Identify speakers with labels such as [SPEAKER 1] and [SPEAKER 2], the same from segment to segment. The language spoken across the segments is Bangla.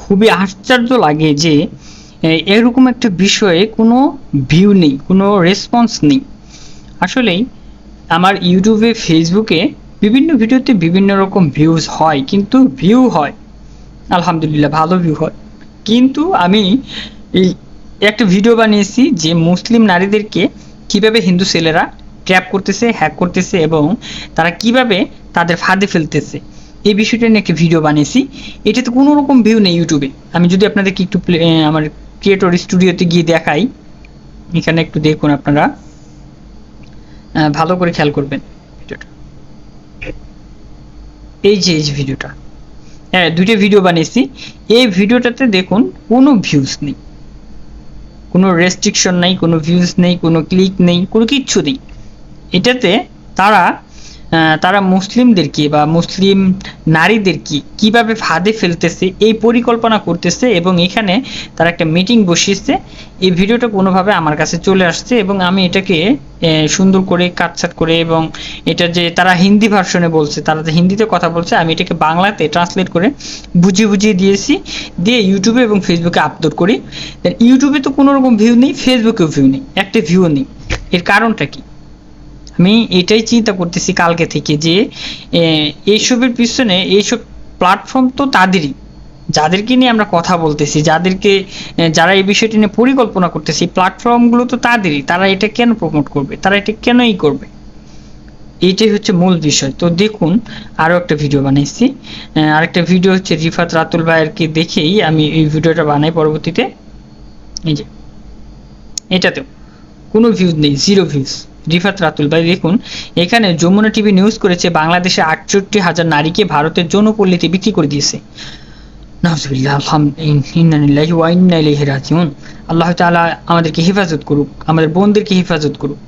[SPEAKER 1] খুবই আশ্চর্য লাগে যে এরকম একটা বিষয়ে কোনো ভিউ নেই, কোনো রেসপন্স নেই। আসলেই আমার ইউটিউবে ফেসবুকে বিভিন্ন ভিডিওতে বিভিন্ন রকম ভিউজ হয়, কিন্তু ভিউ হয়। আলহামদুলিল্লাহ, ভালো ভিউ হয়। কিন্তু আমি এই একটা ভিডিও বানিয়েছি যে মুসলিম নারীদেরকে কীভাবে হিন্দু ছেলেরা ট্র্যাপ করতেছে হ্যাক করতেছে এবং তারা কীভাবে তাদের ফাঁদে ফেলতেছে। এই বিষয়টা নিয়ে একটা ভিডিও বানিয়েছি। এটাতে কোনো রকম ভিউ নেই ইউটিউবে আমি যদি আপনাদেরকে একটু আমার ক্রিয়েটর স্টুডিওতে গিয়ে দেখাই, এখানে একটু দেখুন আপনারা। ভালো করে খেয়াল করবেন ভিডিওটা। এই যে এই যে ভিডিওটা। হ্যাঁ দুইটা ভিডিও বানিয়েছি। এই ভিডিওটাতে দেখুন, কোনো ভিউজ নেই। কোনো রেস্ট্রিকশন নেই, কোনো ভিউজ নেই, কোনো ক্লিক নেই, কোনো কিচ্ছু নেই। এটাতে তারা তারা মুসলিমদেরকে বা মুসলিম নারীদেরকে কীভাবে ফাঁদে ফেলতেছে, এই পরিকল্পনা করতেছে এবং এখানে তারা একটা মিটিং বসিয়েছে। এই ভিডিওটা কোনোভাবে আমার কাছে চলে আসছে এবং আমি এটাকে সুন্দর করে কাটছাট করে এবং এটা যে তারা হিন্দি ভার্সনে বলছে, তারা যে হিন্দিতে কথা বলছে, আমি এটাকে বাংলাতে ট্রান্সলেট করে বুঝিয়ে বুঝিয়ে দিয়েছি। দিয়ে ইউটিউবে এবং ফেসবুকে আপলোড করি। ইউটিউবে তো কোনো রকম ভিউ নেই ফেসবুকেও ভিউ নেই একটা ভিউ নেই। এর কারণটা কি? আমি এটাই চিন্তা করতেছি কালকে থেকে যে এইসবের পিছনে এইসব প্ল্যাটফর্ম তো তাদেরই। যাদেরকে নিয়ে আমরা কথা বলতেছি, যাদেরকে যারা এই বিষয়টি নিয়ে পরিকল্পনা করতেছি প্ল্যাটফর্মগুলো তো তাদেরই। তারা এটা কেন প্রমোট করবে? তারা এটা কেনই করবে? এইটাই হচ্ছে মূল বিষয়। তো দেখুন আরও একটা ভিডিও বানাইছি। আরেকটা ভিডিও হচ্ছে রিফাত রাতুল ভাইয়েরকে দেখেই আমি এই ভিডিওটা বানাই পরবর্তীতে। এই যে, এটাতেও কোনো ভিউজ নেই জিরো ভিউজ রিফাত রাতুল ভাই দেখুন এখানে যমুনা টিভি নিউজ করেছে, বাংলাদেশে আটষট্টি হাজার নারীকে ভারতের যৌনপল্লীতে বিক্রি করে দিয়েছে। আল্লাহ আমাদেরকে হেফাজত করুক, আমাদের বোনদেরকে হেফাজত করুক।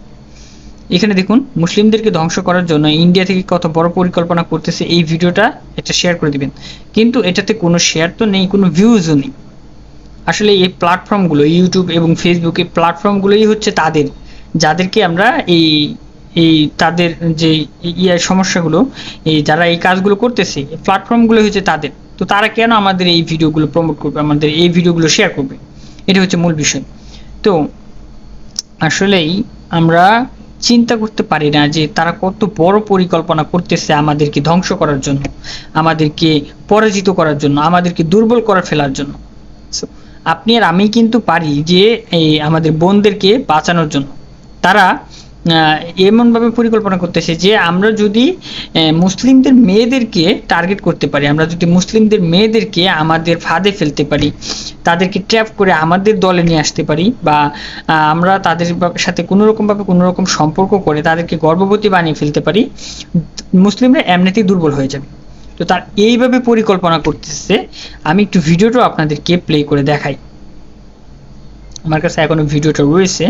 [SPEAKER 1] এখানে দেখুন, মুসলিমদেরকে ধ্বংস করার জন্য ইন্ডিয়া থেকে কত বড় পরিকল্পনা করতেছে, এই ভিডিওটা এটা শেয়ার করে দিবেন। কিন্তু এটাতে কোনো শেয়ার তো নেই, কোনো ভিউজও নেই। আসলে এই প্ল্যাটফর্মগুলো ইউটিউব এবং ফেসবুক প্ল্যাটফর্মগুলোই হচ্ছে তাদের। যাদেরকে আমরা এই এই তাদের যে ইয়ার সমস্যাগুলো, এই যারা এই কাজগুলো করতেছে প্ল্যাটফর্মগুলো হচ্ছে তাদের। তো তারা কেন আমাদের এই ভিডিওগুলো প্রমোট করবে, আমাদের এই ভিডিওগুলো শেয়ার করবে? এটা হচ্ছে মূল বিষয়। তো আসলেই আমরা চিন্তা করতে পারি না যে তারা কত বড় পরিকল্পনা করতেছে আমাদেরকে ধ্বংস করার জন্য, আমাদেরকে পরাজিত করার জন্য, আমাদেরকে দুর্বল করে ফেলার জন্য। আপনি আর আমি কিন্তু পারি যে, এই আমাদের বোনদেরকে বাঁচানোর জন্য। তারা এমনভাবে পরিকল্পনা করতেছে যে আমরা যদি মুসলিমদের মেয়েদেরকে টার্গেট করতে পারি, আমরা যদি মুসলিমদের মেয়েদেরকে আমাদের ফাঁদে ফেলতে পারি, তাদেরকে ট্র্যাপ করে আমাদের দলে নিয়ে আসতে পারি বা আমরা তাদের সাথে কোনো রকমভাবে কোনো রকম সম্পর্ক করে তাদেরকে গর্ভবতী বানিয়ে ফেলতে পারি, মুসলিমরা এমনিতেই দুর্বল হয়ে যাবে। তো তার এইভাবে পরিকল্পনা করতেছে, আমি একটু ভিডিওটাও আপনাদেরকে প্লে করে দেখাই। আমার কাছে এখনও ভিডিওটা রয়েছে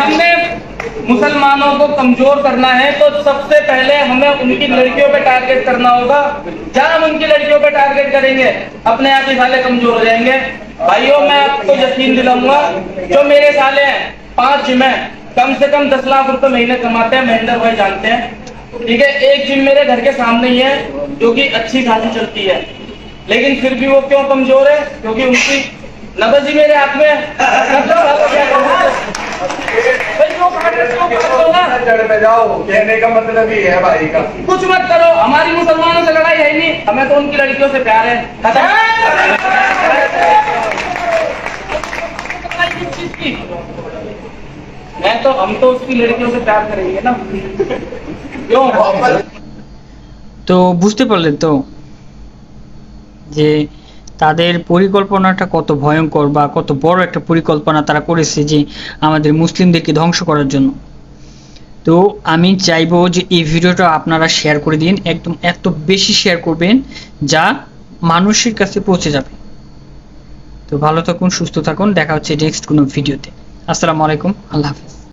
[SPEAKER 2] मुसलमानों को कमज़ोर करना है तो सबसे पहले हमें उनकी लड़कियों पे टारगेट करना होगा। जब हम उनकी लड़कियों पे टारगेट करेंगे, अपने आप ही साले कमज़ोर हो जाएँगे। भाइयों, मैं आपको यकीन दिलाऊँगा, जो मेरे साले हैं, पाँच जिम हैं, कम से कम दस लाख रुपए महीने कमाते हैं, महेंद्र भाई जानते हैं। ठीक है, एक जिम मेरे घर के सामने ही है, जो की अच्छी खासी चलती है। लेकिन फिर भी वो क्यों कमज़ोर है? क्योंकि उनकी नबज मेरे हाथ में
[SPEAKER 3] कहने का मतलब ही है भाई का
[SPEAKER 2] कुछ मत करो हमारी मुसलमानों से लड़ाई है ही नहीं हमें तो उनकी लड़कियों से प्यार है खत्म लड़ाई किस चीज की? मैं तो हम तो उसकी लड़कियों से प्यार करेंगे ना क्यों
[SPEAKER 1] তো বুঝতে পারলেন তো যে তাদের পরিকল্পনাটা কত ভয়ঙ্কর বা কত বড় একটা পরিকল্পনা তারা করেছে যে আমাদের মুসলিমদেরকে ধ্বংস করার জন্য তো আমি চাইব যে এই ভিডিওটা আপনারা শেয়ার করে দিন, একদম এত বেশি শেয়ার করবেন যা মানুষের কাছে পৌঁছে যাবে। তো ভালো থাকুন, সুস্থ থাকুন, দেখা হচ্ছে নেক্সট কোনো ভিডিওতে আসসালামু আলাইকুম, আল্লাহ হাফিজ।